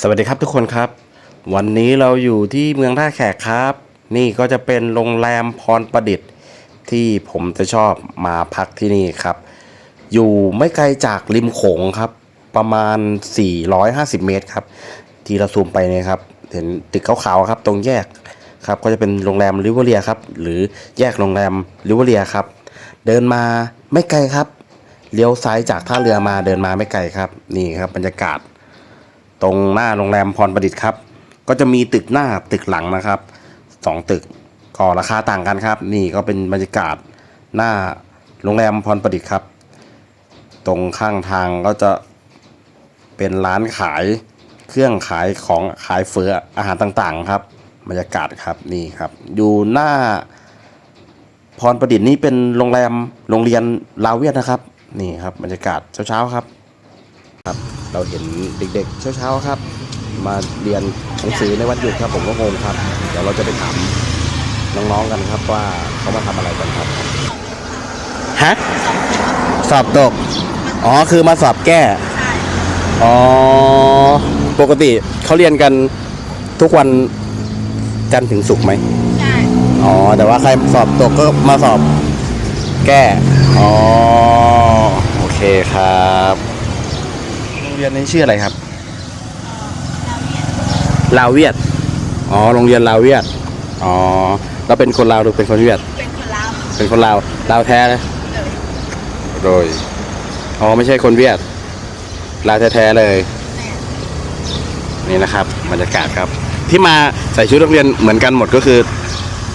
สวัสดีครับทุกคนครับ วันนี้เราอยู่ที่เมืองท่าแขกครับ นี่ก็จะเป็นโรงแรมพรประดิษฐ์ ที่ผมจะชอบมาพักที่นี่ครับ อยู่ไม่ไกลจากริมโขงครับ ประมาณ 450 เมตรครับ ที่เราซูมไปเนี่ยครับ เห็นตึกขาวๆครับ ตรงแยกครับ ก็จะเป็นโรงแรมริเวอเรียครับ หรือแยกโรงแรมริเวอเรียครับ เดินมาไม่ไกลครับเลี้ยวซ้ายจากท่าเรือมาเดินมาไม่ไกลครับ นี่ครับบรรยากาศ ตรงหน้าโรงแรมพรประดิษฐ์ครับ ก็จะมีตึกหน้าตึกหลังนะครับสองตึกก็ราคาต่างกันครับ นี่ก็เป็นบรรยากาศหน้าโรงแรมพรประดิษฐ์ครับ ตรงข้างทางก็จะเป็นร้านขายเครื่องขายของขายเฟืออาหารต่างๆ ครับ บรรยากาศครับนี่ครับ อยู่หน้าพรประดิษฐ์นี่เป็นโรงแรมโรงเรียนลาวเวียดนะครับ นี่ครับบรรยากาศเช้าๆครับครับ เราเห็นเด็กๆเช้าๆครับ มาเรียนหนังสือในวันหยุดครับ ผมก็งงครับเดี๋ยวเราจะไปถามน้องๆกันครับว่าเขามาทำอะไรกันครับฮะสอบตก อ๋อคือมาสอบแก้ อ๋อ ปกติเขาเรียนกันทุกวันจันทร์ถึงศุกร์ไหม ใช่ อ๋อ แต่ว่าใครสอบตกก็มาสอบแก้ อ๋อ โอเคครับโรงเรียนนี้ชื่ออะไรครับลาวเวียด อ๋อ โรงเรียนลาวเวียด อ๋อ เราเป็นคนลาวหรือเป็นคนเวียด เป็นคนลาว เป็นคนลาว ลาวแท้เลยเลยโดย อ๋อ ไม่ใช่คนเวียด ลาวแท้ๆเลย นี่นะครับบรรยากาศครับ ที่มาใส่ชุดนักเรียนเหมือนกันหมดก็คือ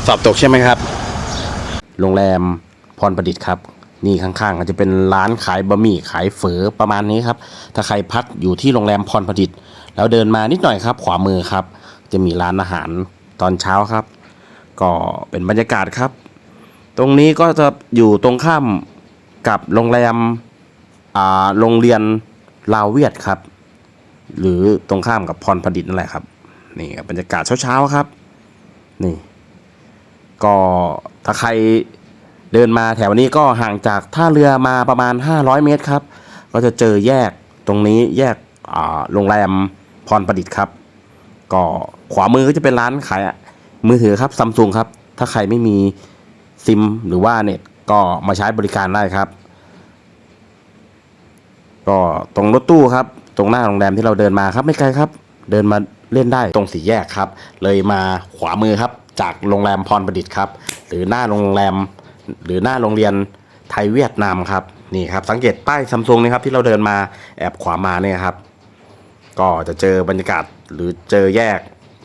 สอบตกใช่ไหมครับ โรงแรมพรประดิษฐ์ครับ นี่ข้างๆก็จจะเป็นร้านขายบะหมี่ขายเฝอประมาณนี้ครับ ถ้าใครพักอยู่ที่โรงแรมพรประดิษฐ์แล้วเดินมานิดหน่อยครับ ขวามือครับ จะมีร้านอาหารตอนเช้าครับ ก็เป็นบรรยากาศครับ ตรงนี้ก็จะอยู่ตรงข้ามกับโรงแรมอ่าโรงเรียนลาวเวียดครับ หรือตรงข้ามกับพรประดิษฐ์นั่นแหละครับ นี่ครับบรรยากาศเช้าๆครับ นี่ ก็ถ้าใคร เดินมาแถวนี้ก็ห่างจากท่าเรือมาประมาณ 500 เมตรครับ ก็จะเจอแยกตรงนี้แยกโรงแรมพรประดิษฐ์ครับ ก็ขวามือก็จะเป็นร้านขายมือถือครับซัมซุงครับ ถ้าใครไม่มีซิมหรือว่าเน็ตก็มาใช้บริการได้ครับ ก็ตรงรถตู้ครับ ตรงหน้าโรงแรมที่เราเดินมาครับไม่ไกลครับ เดินมาเล่นได้ตรงสี่แยกครับ เลยมาขวามือครับ จากโรงแรมพรประดิษฐ์ครับ หรือหน้าโรงแรม หรือหน้าโรงเรียนไทยเวียดนามครับนี่ครับสังเกตป้ายซัมซุงนะครับที่เราเดินมาแอบขวามาเนี่ยครับ ก็จะเจอบรรยากาศหรือเจอแยก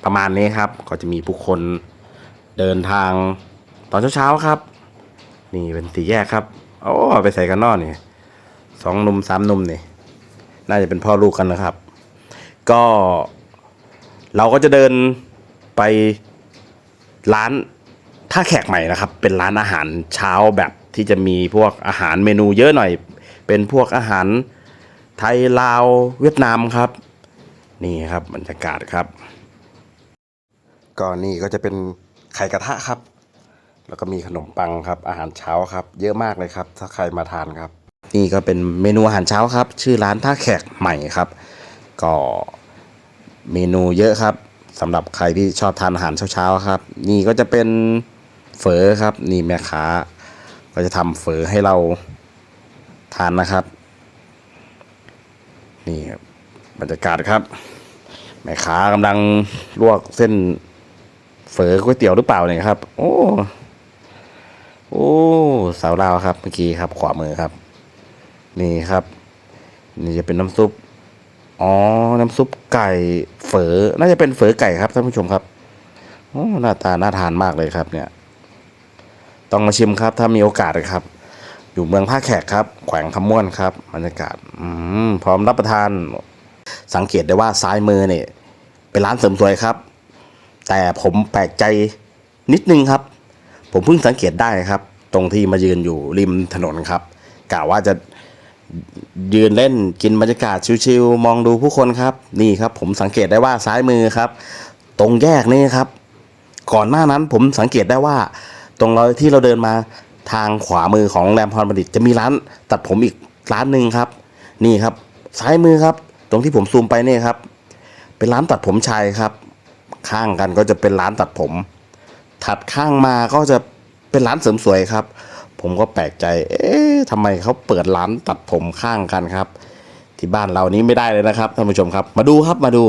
ประมาณนี้ครับ ก็จะมีผู้คนเดินทางตอนเช้าๆครับ นี่เป็นสีแยกครับโอ้ไปใส่กันนอกนี่สองนุ่มสามนุ่มนี่น่าจะเป็นพ่อลูกกันนะครับ ก็เราก็จะเดินไปร้าน ท่าแขกใหม่นะครับ เป็นร้านอาหารเช้าแบบที่จะมีพวกอาหารเมนูเยอะหน่อย เป็นพวกอาหารไทยลาวเวียดนามครับ นี่ครับบรรยากาศครับก็นี่ก็จะเป็นไข่กระทะครับ แล้วก็มีขนมปังครับ อาหารเช้าครับ เยอะมากเลยครับ ถ้าใครมาทานครับ นี่ก็เป็นเมนูอาหารเช้าครับ ชื่อร้านท่าแขกใหม่ครับ ก็เมนูเยอะครับสำหรับใครที่ชอบทานอาหารเช้าๆครับ นี่ก็จะเป็น เฝอครับ นี่แม่ค้าก็จะทำเฝอให้เราทานนะครับ นี่ครับบรรยากาศครับ แม่ค้ากำลังลวกเส้นเฝอก๋วยเตี๋ยวหรือเปล่าเนี่ยครับ โอ้โอ้สาวลาวครับเมื่อกี้ครับ ขวามือครับ นี่ครับ นี่จะเป็นน้ำซุปอ๋อ น้ำซุปไก่เฝอ น่าจะเป็นเฝอไก่ครับท่านผู้ชมครับ โอ้ หน้าตา น่าทานมากเลยครับเนี่ย ต้องมาชิมครับ ถ้ามีโอกาสนะครับ อยู่เมืองท่าแขกครับ แขวงคำม่วนครับบรรยากาศพร้อมรับประทาน สังเกตได้ว่าซ้ายมือเนี่ยเป็นร้านเสริมสวยครับ แต่ผมแปลกใจนิดนึงครับ ผมเพิ่งสังเกตได้ครับ ตรงที่มายืนอยู่ริมถนนครับกะว่าจะยืนเล่นกินบรรยากาศชิวๆมองดูผู้คนครับ นี่ครับ ผมสังเกตได้ว่าซ้ายมือครับ ตรงแยกนี่ครับ ก่อนหน้านั้นผมสังเกตได้ว่า ตรงเราที่เราเดินมาทางขวามือของโรงแรมพรประดิษฐ์จะมีร้านตัดผมอีกร้านหนึ่งครับ นี่ครับ ซ้ายมือครับ ตรงที่ผมซูมไปเนี่ยครับ เป็นร้านตัดผมชายครับ ข้างกันก็จะเป็นร้านตัดผม ถัดข้างมาก็จะเป็นร้านเสริมสวยครับ ผมก็แปลกใจ เอ๊ะทำไมเขาเปิดร้านตัดผมข้างกันครับ ที่บ้านเรานี้ไม่ได้เลยนะครับท่านผู้ชมครับ มาดูครับมาดู